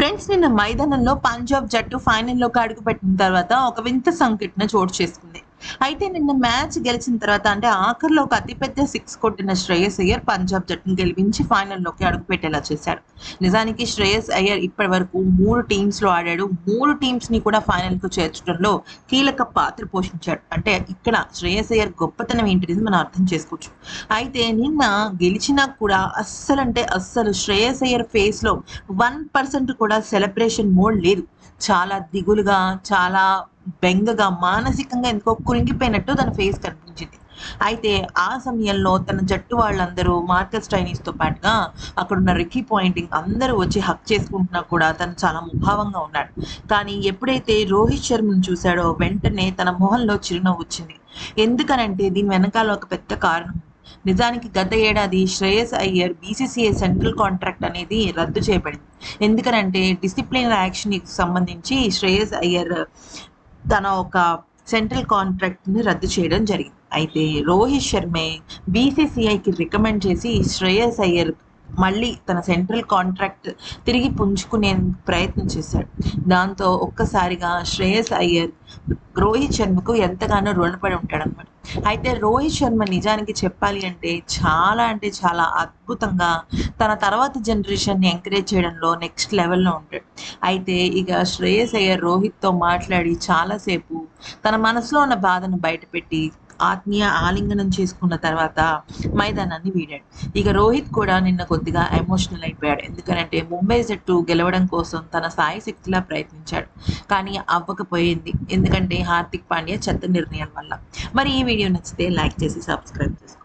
Friends నిన్న మైదానంలో పంజాబ్ జట్టు ఫైనల్లోకి అడుగుపెట్టిన తర్వాత ఒక వింత సంఘటన చోటు చేసుకుంది. అయితే నిన్న మ్యాచ్ గెలిచిన తర్వాత అంటే ఆఖరిలో ఒక అతిపెద్ద సిక్స్ కొట్టిన శ్రేయస్ అయ్యర్ పంజాబ్ జట్టును గెలిపించి ఫైనల్లోకి అడుగుపెట్టేలా చేశాడు. నిజానికి శ్రేయస్ అయ్యర్ ఇప్పటి వరకు మూడు టీమ్స్లో ఆడాడు. మూడు టీమ్స్ని కూడా ఫైనల్కు చేర్చడంలో కీలక పాత్ర పోషించాడు. అంటే ఇక్కడ శ్రేయస్ అయ్యర్ గొప్పతనం ఏంటిది మనం అర్థం చేసుకోవచ్చు. అయితే నిన్న గెలిచినా కూడా అస్సలు అంటే అస్సలు శ్రేయస్ అయ్యర్ ఫేస్లో వన్ పర్సెంట్ కూడా సెలబ్రేషన్ మోడ్ లేదు. చాలా దిగులుగా చాలా బెంగగా మానసికంగా ఎందుకో కురింగిపోయినట్టు తన ఫేస్ కనిపించింది. అయితే ఆ సమయంలో తన జట్టు వాళ్ళందరూ మార్కస్తో పాటుగా అక్కడున్న రిక్కీ పాయింటింగ్ అందరూ వచ్చి హక్ చేసుకుంటున్నా కూడా తను చాలా ముభావంగా ఉన్నాడు. కానీ ఎప్పుడైతే రోహిత్ శర్మను చూశాడో వెంటనే తన మొహంలో చిరునవ్వు వచ్చింది. ఎందుకనంటే దీని వెనకాల ఒక పెద్ద కారణం. నిజానికి గత ఏడాది Shreyas Iyer BCCI central contract అనేది రద్దు చేయబడింది. ఎందుకనంటే డిసిప్లిన్ యాక్షన్ సంబంధించి శ్రేయస్ అయ్యర్ తన ఒక సెంట్రల్ కాంట్రాక్ట్ని రద్దు చేయడం జరిగింది. అయితే రోహిత్ శర్మే బీసీసీఐకి రికమెండ్ చేసి శ్రేయస్ అయ్యర్ మళ్ళీ తన సెంట్రల్ కాంట్రాక్ట్ తిరిగి పుంజుకునే ప్రయత్నం చేశాడు. దాంతో ఒక్కసారిగా శ్రేయస్ అయ్యర్ రోహిత్ శర్మకు ఎంతగానో రుణపడి ఉంటాడు అనమాట అయితే రోహిత్ శర్మ నిజానికి చెప్పాలి అంటే చాలా అంటే చాలా అద్భుతంగా తన తర్వాత జనరేషన్ని ఎంకరేజ్ చేయడంలో నెక్స్ట్ లెవెల్లో ఉంటాడు. అయితే ఇక శ్రేయస్ అయ్యర్ రోహిత్తో మాట్లాడి చాలాసేపు తన మనసులో ఉన్న బాధను బయటపెట్టి ఆత్మీయ ఆలింగనం చేసుకున్న తర్వాత మైదానాన్ని వీడాడు. ఇక రోహిత్ కూడా నిన్న కొద్దిగా ఎమోషనల్ అయిపోయాడు. ఎందుకంటే ముంబై జట్టు గెలవడం కోసం తన సాయి శక్తిలా ప్రయత్నించాడు. కానీ అవ్వకపోయింది. ఎందుకంటే హార్దిక్ పాండ్యా చెత్త నిర్ణయం వల్ల. మరి ఈ వీడియో నచ్చితే లైక్ చేసి సబ్స్క్రైబ్ చేసుకోండి.